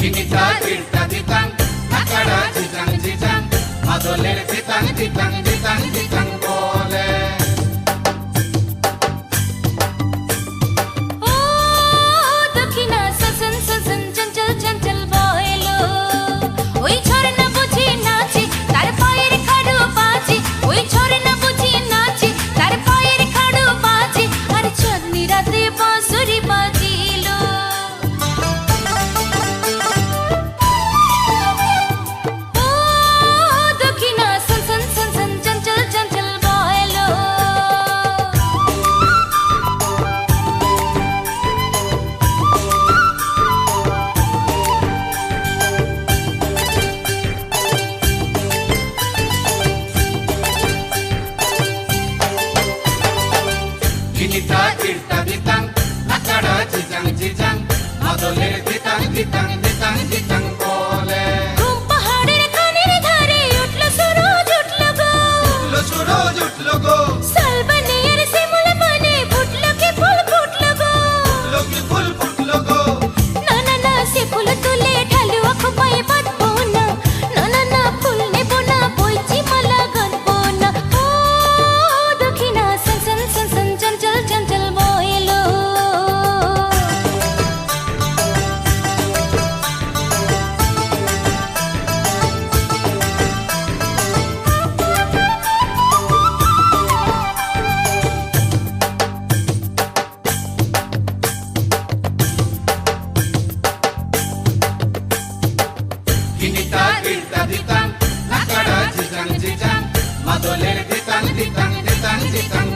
চিনিতা তিরতা দিতাং নাকাড়া জিজাং জিজাং মাদলের দিতাং দিতাং দিতাং গিনিতা তীর্থা দিতাং আকাড়া চিজাং চিজাং মদলের দিতাং দিতাং দিতাং দিতাং দিতা দিতাং নাকারা জিজাং জিজাং মাদলের দিতাং দিতাং দিতাং জিতাং